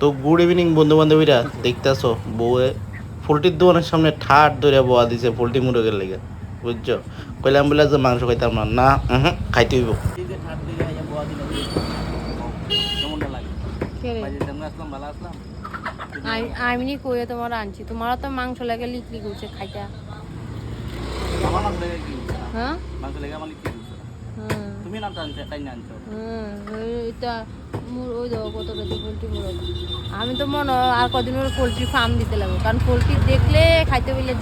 তো good evening বন্ধু বান্ধবীরা দেখতেছো বউয়ে পোলট্রির দোকানের সামনে ঠাট ধরে বোয়া দিছে পোলট্রি মুরগের লেগে বুঝছ? কইলাম বলে যে মাংস খাইতাম না। না খাইতে হইব। আই- আইমিনি কইয়া তোমার আনছি। তোমারও তো মাংস লাগে লিকলি করছে হইছে? হ্যাঁ? মাংস লেগে আমার কি হইছে? হুম তুমি নামটা আনছো তাই না আনছো হুম ওইটা মুর- ওই দেখো কত কেজি পোলট্রি মুরগ আমি তো মনে হয় আর কদিন ওর পোলট্রি ফার্ম দিতে লাগবো কারণ পোলট্রি দেখলে খাইতে বললে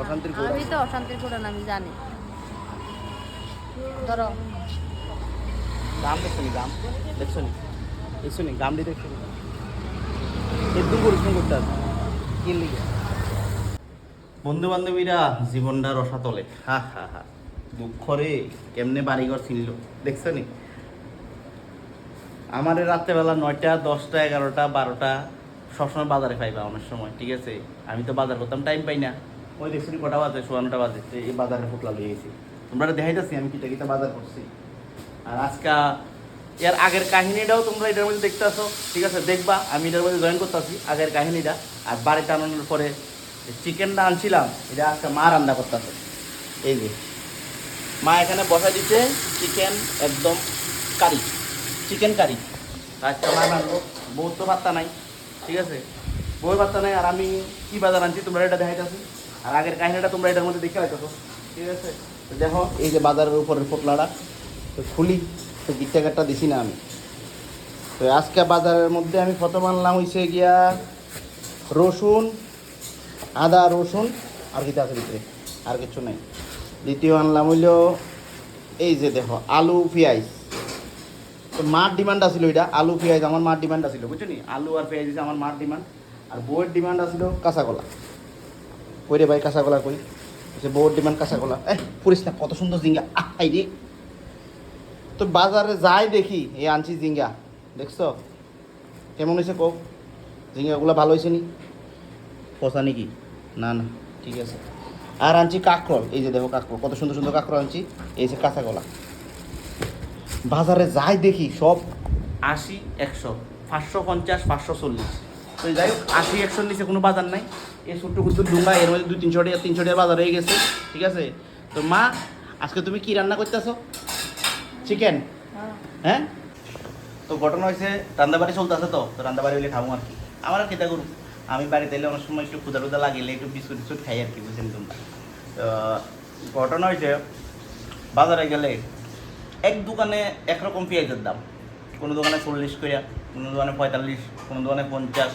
অশান্তির গুড়া। আমি তো অশান্তির না আমি জানি। ধরো। গাম দেখছ নি গাম দেখছ নি? দেখছ নি? গামটি দেখছ নি? করতে আছে। কি লিগে বন্ধু বান্ধবীরা জীবনটা রসাতলে। হা হা হা। দুঃখ রে কেমনে বাড়িঘর ছিল দেখছ নি আমার রাত্রেবেলা নয়টা, দশটা, এগারোটা, বারোটা, সবসময় বাজারে পাইবা অনেক সময়, ঠিক আছে? আমি তো বাজার করতাম টাইম পাই না। ওই দেখছি কটা বাজে? সোয়ানোটা বাজে, এই বাজারে ফুটলা লয়ে গেছি। তোমরা দেখাইতেছি, আমি কিটা কিটা বাজার করছি। আর আজকা এর আগের কাহিনীটাও তোমরা এটার মধ্যে দেখতে আসো ঠিক আছে? দেখবা, আমি এটার মধ্যে জয়েন করতেছি আগের কাহিনীটা, আর বাড়িতে আনানোর পরে চিকেনটা আনছিলাম, এটা আজকে মা রান্না করতেছে। এই যে, মা এখানে বসা দিচ্ছে চিকেন একদম কারি, চিকেন কারি। আজকে মা রান্নবো বউ তো ভাত্তা নাই, ঠিক আছে? বউয়ের ভাত্তা নাই, আর আমি কি বাজার আনছি তোমরা এটা দেখাইতেছি। আর আগের কাহিনীটা তোমরা এটার মধ্যে দেখে হয়তো ঠিক আছে? দেখো, এই যে বাজারের উপরের পোটলাটা তো খুলি, তো গিট্টাকারটা দিছি না আমি। তো আজকে বাজারের মধ্যে আমি প্রথম আনলাম হইছে গিয়া রসুন আদা, রসুন আর কিছু আছে ভিতরে, আর কিছু নেই। দ্বিতীয় আনলাম হইল, এই যে দেখো, আলু, পেঁয়াজ। তো মার ডিমান্ড আছিল এটা আলু, পেঁয়াজ, আমার মার ডিমান্ড আছিল, বুঝছ নি? আলু আর পেঁয়াজ আমার মার ডিমান্ড, আর বউয়ের ডিমান্ড আছিল কাঁচা কলা কই রে ভাই কাঁচা কলা কই? যে বউয়ের ডিমান্ড কাঁচা কলা এ পুরিস না, কত সুন্দর জিঙ্গা আই রে। তো বাজারে যাই দেখি, এই আনছি জিঙ্গা দেখছ? কেমন হয়েছে কো জিঙ্গাগুলো ভালো হয়েছে নি? পচা নাকি? না না ঠিক আছে। আর আনছি কাঁকরোল এই যে দেখো কাঁকরোল কত সুন্দর সুন্দর কাঁকরোল আনছি এই যে কাঁচা কলা। বাজারে যাই দেখি সব আশি একশো পাঁচশো পঞ্চাশ পাঁচশো চল্লিশ। তো যাই হোক আশি একশোর নিচে কোনো বাজার নাই। এই ছোট্ট ক্ষুদ্র ডুঙ্গা এর মধ্যে দুই তিনশো টাকা তিনশো টাকা বাজার হয়ে গেছে ঠিক আছে? তো মা আজকে তুমি কি রান্না করতেছো? চিকেন হ্যাঁ। তো ঘটনা হয়েছে রান্দাবাড়ি চলতেছে তো তো রান্দাবাড়ি হলে খাব আর কি। আমার আর খেতে করুন আমি বাড়িতে এলে অনেক সময় একটু ক্ষুদা টুদা লাগিলে একটু বিস্কুট টিস্কুট খাই আর কি, বুঝছেন তোমরা তো, ঘটনা হয়েছে বাজারে গেলে এক দোকানে একরকম পেঁয়াজের দাম। কোনো দোকানে চল্লিশ করে কোনো দোকানে পঁয়তাল্লিশ, কোনো দোকানে পঞ্চাশ।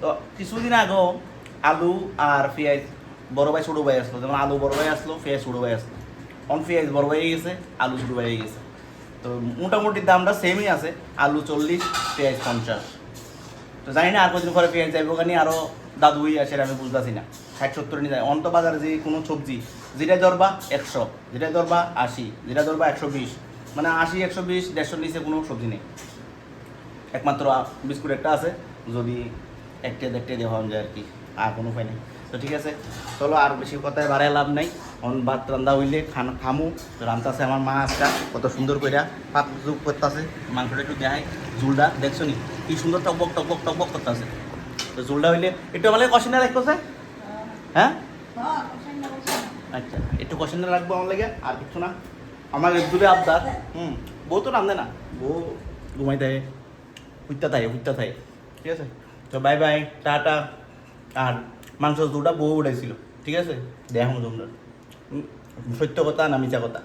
তো, কিছুদিন আগেও আলু আর পেঁয়াজ বড় ভাই, ছোটো ভাই আসলো। যেমন আলু বড় ভাই আসলো, পেঁয়াজ ছোটো ভাই আসলো। অন পেঁয়াজ বড় ভাই গেছে, আলু ছোটো ভাই গেছে। তো, মোটামুটি দামটা সেমই আছে। আলু চল্লিশ, পেঁয়াজ পঞ্চাশ। তো জানি না আর কদিন পরে পেঁয়াজ যাইব কানি আরও দাদুই আসে, আমি বুঝতেছি না। ষাট সত্তর নিয়ে যায়। অন্ত বাজারে যে কোনো সবজি, যেটা ধরবা একশো, যেটা ধরবা আশি, যেটা ধরবা একশো বিশ। মানে আশি, একশো বিশ দেড়শোর নিচে কোনো সবজি নেই। একমাত্র বিস্কুট একটা আছে, যদি একটা দেড়টা দেওয়া যায় আর কি, আর কোনো উপায় নেই। তো ঠিক আছে, চলো আর বেশি কথায় বাড়ায় লাভ নাই। অন ভাত রান্দা হইলে খান খামু। তো রান্তাছে আমার মা আজকা, কত সুন্দর কইরা। পাক যুগ করতেছে। মাংসটা একটু দেখাই। ঝুলটা দেখছ নি? কি সুন্দর টকবক টকবক টকবক করতেছে। তো ঝুলটা হইলে একটু আমাদের কষিনা রাখতেছে হ্যাঁ? আচ্ছা একটু কষিনা রাখব আমার লাগে, আর কিছু না। আমার একদুলে আবদার, হুম, বউ তো রান্ধে না। বউ ঘুমাই থাকে হুইতা থাকে হুইতা থাকে ঠিক আছে? তো বাই বাই টাটা। আর মাংস দুটা বউ উঠাইছিল, ঠিক আছে? দেখো তোমরা সত্য কথা না মিছা কথা?